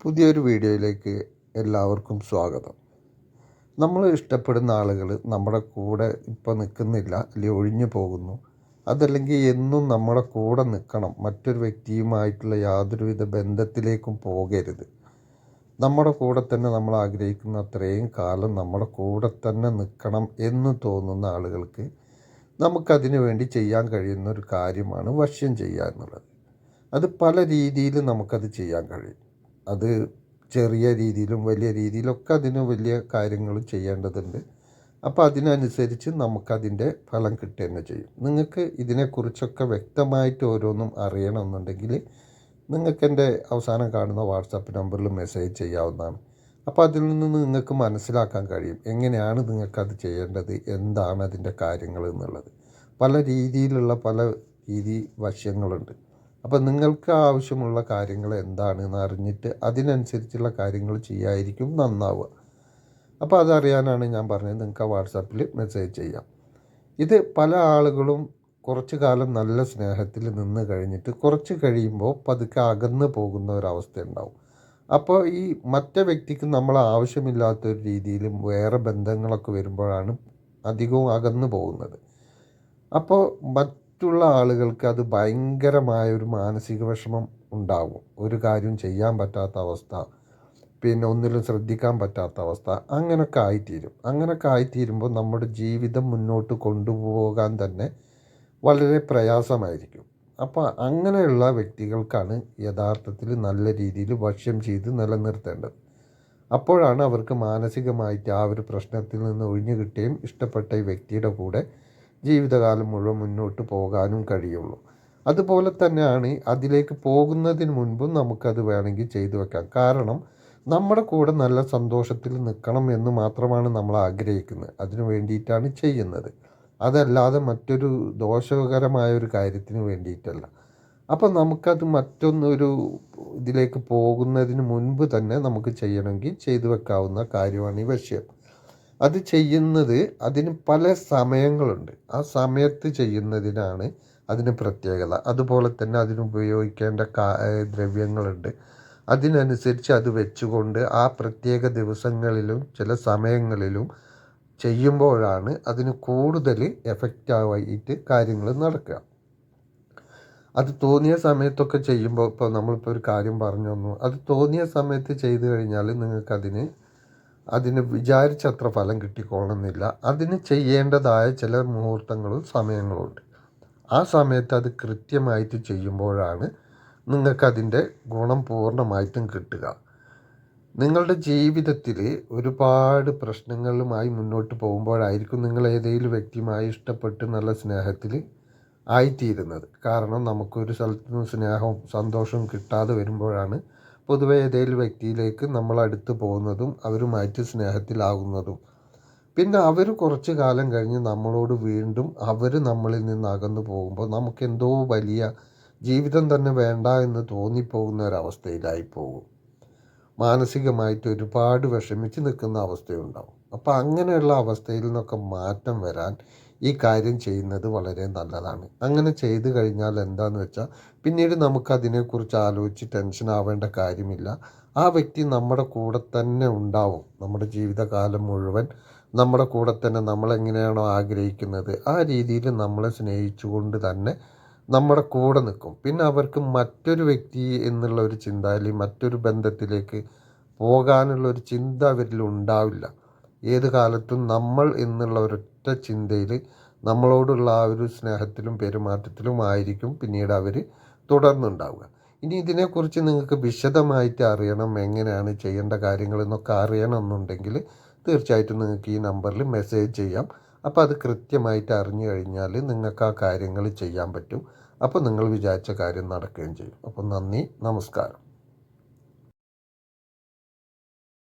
പുതിയൊരു വീഡിയോയിലേക്ക് എല്ലാവർക്കും സ്വാഗതം. നമ്മൾ ഇഷ്ടപ്പെടുന്ന ആളുകൾ നമ്മുടെ കൂടെ ഇപ്പോൾ നിൽക്കുന്നില്ല അല്ലെങ്കിൽ ഒഴിഞ്ഞു പോകുന്നു. അതല്ലെങ്കിൽ എന്നും നമ്മുടെ കൂടെ നിൽക്കണം മറ്റൊരു വ്യക്തിയുമായിട്ടുള്ള യാതൊരുവിധ ബന്ധത്തിലേക്കും പോകരുത്. നമ്മുടെ കൂടെ തന്നെ നമ്മൾ ആഗ്രഹിക്കുന്ന അത്രയും കാലം നമ്മുടെ കൂടെ തന്നെ നിൽക്കണം എന്ന് തോന്നുന്ന ആളുകൾക്ക് നമുക്കതിനു വേണ്ടി ചെയ്യാൻ കഴിയുന്ന ഒരു കാര്യമാണ് വശ്യം ചെയ്യുക എന്നുള്ളത്. അത് പല രീതിയിൽ നമുക്കത് ചെയ്യാൻ കഴിയും. അത് ചെറിയ രീതിയിലും വലിയ രീതിയിലൊക്കെ അതിന് വലിയ കാര്യങ്ങൾ ചെയ്യേണ്ടതുണ്ട്. അപ്പോൾ അതിനനുസരിച്ച് നമുക്കതിന്റെ ഫലം കിട്ടുക തന്നെ ചെയ്യും. നിങ്ങൾക്ക് ഇതിനെക്കുറിച്ചൊക്കെ വ്യക്തമായിട്ട് ഓരോന്നും അറിയണമെന്നുണ്ടെങ്കിൽ നിങ്ങൾക്ക് എന്റെ അവസാനം കാണുന്ന വാട്സാപ്പ് നമ്പറിൽ മെസ്സേജ് ചെയ്യാവുന്നതാണ്. അപ്പോൾ അതിൽ നിന്ന് നിങ്ങൾക്ക് മനസ്സിലാക്കാൻ കഴിയും എങ്ങനെയാണ് നിങ്ങൾക്കത് ചെയ്യേണ്ടത് എന്താണ് അതിന്റെ കാര്യങ്ങൾ എന്നുള്ളത്. പല രീതിയിലുള്ള പല രീതി വശങ്ങളുണ്ട്. അപ്പോൾ നിങ്ങൾക്ക് ആവശ്യമുള്ള കാര്യങ്ങൾ എന്താണെന്ന് അറിഞ്ഞിട്ട് അതിനനുസരിച്ചുള്ള കാര്യങ്ങൾ ചെയ്യായിരിക്കും നന്നാവുക. അപ്പോൾ അതറിയാനാണ് ഞാൻ പറഞ്ഞത്. നിങ്ങൾക്ക് ആ വാട്സാപ്പിൽ മെസ്സേജ് ചെയ്യാം. ഇത് പല ആളുകളും കുറച്ച് കാലം നല്ല സ്നേഹത്തിൽ നിന്ന് കഴിഞ്ഞിട്ട് കുറച്ച് കഴിയുമ്പോൾ പതുക്കെ അകന്ന് പോകുന്ന ഒരവസ്ഥ ഉണ്ടാവും. അപ്പോൾ ഈ മറ്റേ വ്യക്തിക്ക് നമ്മൾ ആവശ്യമില്ലാത്ത ഒരു രീതിയിലും വേറെ ബന്ധങ്ങളൊക്കെ വരുമ്പോഴാണ് അധികവും അകന്നു പോകുന്നത്. അപ്പോൾ മറ്റുള്ള ആളുകൾക്ക് അത് ഭയങ്കരമായ ഒരു മാനസിക വിഷമം ഉണ്ടാവും. ഒരു കാര്യം ചെയ്യാൻ പറ്റാത്ത അവസ്ഥ പിന്നെ ഒന്നിലും ശ്രദ്ധിക്കാൻ പറ്റാത്ത അവസ്ഥ അങ്ങനെയൊക്കെ ആയിത്തീരും. അങ്ങനെയൊക്കെ ആയിത്തീരുമ്പോൾ നമ്മുടെ ജീവിതം മുന്നോട്ട് കൊണ്ടുപോകാൻ തന്നെ വളരെ പ്രയാസമായിരിക്കും. അപ്പോൾ അങ്ങനെയുള്ള വ്യക്തികൾക്കാണ് യഥാർത്ഥത്തിൽ നല്ല രീതിയിൽ ഭക്ഷ്യം ചെയ്ത് നിലനിർത്തേണ്ടത്. അപ്പോഴാണ് അവർക്ക് മാനസികമായിട്ട് ആ ഒരു പ്രശ്നത്തിൽ നിന്ന് ഒഴിഞ്ഞു കിട്ടുകയും ഇഷ്ടപ്പെട്ട വ്യക്തിയുടെ കൂടെ ജീവിതകാലം മുഴുവൻ മുന്നോട്ട് പോകാനും കഴിയുള്ളൂ. അതുപോലെ തന്നെയാണ് അതിലേക്ക് പോകുന്നതിന് മുൻപും നമുക്കത് വേണമെങ്കിൽ ചെയ്തു വെക്കാം. കാരണം നമ്മുടെ കൂടെ നല്ല സന്തോഷത്തിൽ നിൽക്കണം എന്ന് മാത്രമാണ് നമ്മൾ ആഗ്രഹിക്കുന്നത്. അതിനു വേണ്ടിയിട്ടാണ് ചെയ്യുന്നത്. അതല്ലാതെ മറ്റൊരു ദോഷകരമായ ഒരു കാര്യത്തിന് വേണ്ടിയിട്ടല്ല. അപ്പം നമുക്കത് മറ്റൊന്നൊരു ഇതിലേക്ക് പോകുന്നതിന് മുൻപ് തന്നെ നമുക്ക് ചെയ്യണമെങ്കിൽ ചെയ്തു വെക്കാവുന്ന കാര്യമാണ് ഈ വിഷയം. അത് ചെയ്യുന്നത് അതിന് പല സമയങ്ങളുണ്ട്. ആ സമയത്ത് ചെയ്യുന്നതിനാണ് അതിന് പ്രത്യേകത. അതുപോലെ തന്നെ അതിന് ഉപയോഗിക്കേണ്ട ദ്രവ്യങ്ങളുണ്ട്. അതിനനുസരിച്ച് അത് വെച്ചുകൊണ്ട് ആ പ്രത്യേക ദിവസങ്ങളിലും ചില സമയങ്ങളിലും ചെയ്യുമ്പോഴാണ് അതിന് കൂടുതൽ എഫക്റ്റായിട്ട് കാര്യങ്ങൾ നടക്കുക. അത് തോന്നിയ സമയത്തൊക്കെ ചെയ്യുമ്പോൾ ഇപ്പോൾ നമ്മളിപ്പോൾ ഒരു കാര്യം പറഞ്ഞു തന്നു. അത് തോന്നിയ സമയത്ത് ചെയ്തു കഴിഞ്ഞാൽ നിങ്ങൾക്കതിന് അതിന് വിചാരിച്ചത്ര ഫലം കിട്ടിക്കോളണമെന്നില്ല അതിന് ചെയ്യേണ്ടതായ ചില മുഹൂർത്തങ്ങളും സമയങ്ങളുണ്ട്. ആ സമയത്ത് അത് കൃത്യമായിട്ട് ചെയ്യുമ്പോഴാണ് നിങ്ങൾക്കതിന്റെ ഗുണം പൂർണമായിട്ടും കിട്ടുക. നിങ്ങളുടെ ജീവിതത്തിൽ ഒരുപാട് പ്രശ്നങ്ങളുമായി മുന്നോട്ട് പോകുമ്പോഴായിരിക്കും നിങ്ങൾ ഏതെങ്കിലും വ്യക്തിയുമായി ഇഷ്ടപ്പെട്ട് നല്ല സ്നേഹത്തിൽ ആയിത്തീരുന്നത്. കാരണം നമുക്കൊരു സ്ഥലത്തു നിന്ന് സ്നേഹവും സന്തോഷവും കിട്ടാതെ വരുമ്പോഴാണ് പൊതുവെ ഏതെങ്കിലും വ്യക്തിയിലേക്ക് നമ്മൾ അടുത്ത് പോകുന്നതും അവരുമായിട്ട് സ്നേഹത്തിലാകുന്നതും. പിന്നെ അവർ കുറച്ച് കാലം കഴിഞ്ഞ് നമ്മളോട് വീണ്ടും അവർ നമ്മളിൽ നിന്ന് അകന്നു പോകുമ്പോൾ നമുക്ക് എന്തോ വലിയ ജീവിതം തന്നെ വേണ്ട എന്ന് തോന്നിപ്പോകുന്ന ഒരവസ്ഥയിലായി പോകും മാനസികമായിട്ട് ഒരുപാട് വിഷമിച്ച് നിൽക്കുന്ന അവസ്ഥയുണ്ടാവും. അപ്പോൾ അങ്ങനെയുള്ള അവസ്ഥയിൽ നിന്നൊക്കെ മാറ്റം വരാൻ ഈ കാര്യം ചെയ്യുന്നത് വളരെ നല്ലതാണ്. അങ്ങനെ ചെയ്തു കഴിഞ്ഞാൽ എന്താണെന്ന് വെച്ചാൽ പിന്നീട് നമുക്കതിനെക്കുറിച്ച് ആലോചിച്ച് ടെൻഷൻ ആവേണ്ട കാര്യമില്ല. ആ വ്യക്തി നമ്മുടെ കൂടെ തന്നെ ഉണ്ടാവും. നമ്മുടെ ജീവിതകാലം മുഴുവൻ നമ്മുടെ കൂടെ തന്നെ നമ്മളെങ്ങനെയാണോ ആഗ്രഹിക്കുന്നത് ആ രീതിയിൽ നമ്മളെ സ്നേഹിച്ചുകൊണ്ട് തന്നെ നമ്മുടെ കൂടെ നിൽക്കും. പിന്നെ അവർക്ക് മറ്റൊരു വ്യക്തി എന്നുള്ള ഒരു ചിന്ത അല്ലെങ്കിൽ മറ്റൊരു ബന്ധത്തിലേക്ക് പോകാനുള്ള ഒരു ചിന്ത അവരിൽ ഉണ്ടാവില്ല. ഏത് കാലത്തും നമ്മൾ എന്നുള്ള ഒരൊറ്റ ചിന്തയിൽ നമ്മളോടുള്ള ആ ഒരു സ്നേഹത്തിലും പെരുമാറ്റത്തിലും ആയിരിക്കും പിന്നീട് അവർ തുടർന്നുണ്ടാവുക. ഇനി ഇതിനെക്കുറിച്ച് നിങ്ങൾക്ക് വിശദമായിട്ട് അറിയണം എങ്ങനെയാണ് ചെയ്യേണ്ട കാര്യങ്ങൾ എന്നൊക്കെ അറിയണമെന്നുണ്ടെങ്കിൽ തീർച്ചയായിട്ടും നിങ്ങൾക്ക് ഈ നമ്പറിൽ മെസ്സേജ് ചെയ്യാം. അപ്പോൾ അത് കൃത്യമായിട്ട് അറിഞ്ഞു കഴിഞ്ഞാൽ നിങ്ങൾക്ക് ആ കാര്യങ്ങൾ ചെയ്യാൻ പറ്റും. അപ്പോൾ നിങ്ങൾ വിചാരിച്ച കാര്യം നടക്കുകയും ചെയ്യും. അപ്പോൾ നന്ദി നമസ്കാരം.